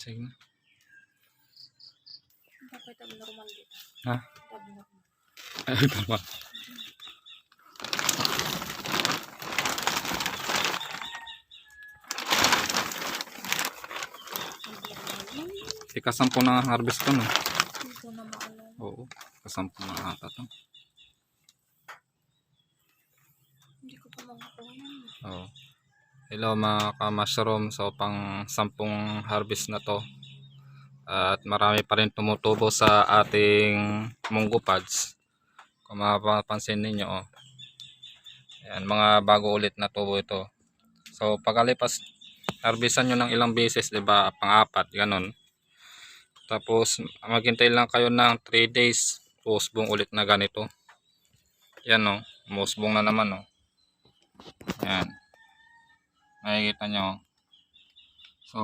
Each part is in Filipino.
Sige na. Bakit ang normal dito? Ha? Ay, tama. Abnormal. Eh, na harvest ko no. Hindi ko na maalala. Oo. Kasampu na ata to. Hindi ko pa makakuha. Oo. Hello mga ka-mushroom. So pang sampung harvest na to. At marami pa rin tumutubo sa ating munggo pads. Kung mapapansin ninyo. Oh. Ayan, mga bago ulit na tubo ito. So pagkalipas harvestan nyo ng ilang beses, 'di ba? Pang-apat, ganun. Tapos maghintay lang kayo ng 3 days. Usbong ulit na ganito. Yan oh. Musbong na naman oh. Ayan. Nakikita nyo. oh. So,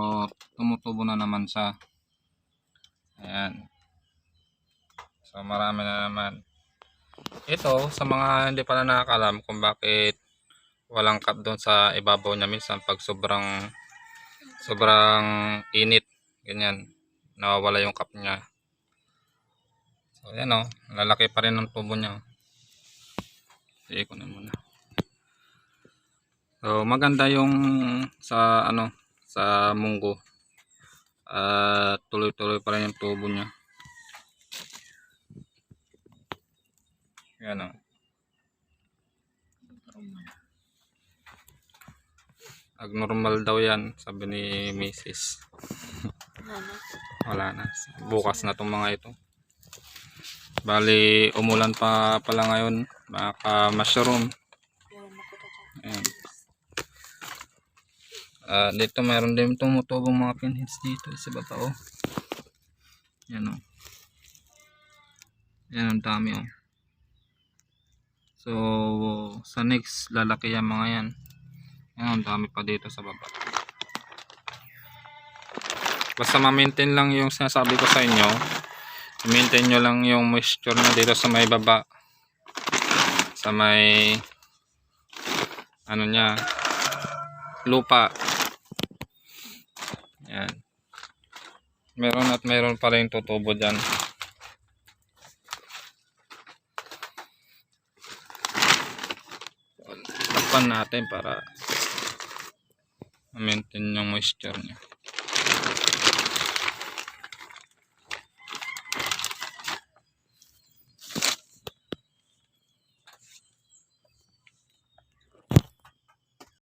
tumutubo na naman siya. Ayan. So, marami na naman. Ito, sa mga hindi pala nakakalam kung bakit walang cup doon sa ibabaw niya minsan pag sobrang sobrang init. Ganyan. Nawawala yung cup niya. So, ayan o. Lalaki pa rin ng tubo niya. Sige ko na muna. So, maganda yung sa ano, sa munggo. At tuloy-tuloy pa rin yung tubo niya. Yan o. Abnormal daw yan, sabi ni Mrs. Wala na. Bukas na tong mga ito. Bali, umulan pa pala ngayon. Baka mushroom. Pero makita dyan. Ayan. Ah, dito mayroon din tumutubong mga pinheads dito sa baba oh. Yan oh. Yan ang dami oh. So sa next lalaki yan mga yan. Yan ang dami pa dito sa baba. Basta ma-maintain lang yung sinasabi ko sa inyo. I-maintain nyo lang yung moisture na dito sa may baba. Sa may ano niya lupa. Yan. Meron at meron pa rin tutubo dyan. Tapan natin para ma-maintain yung moisture niya.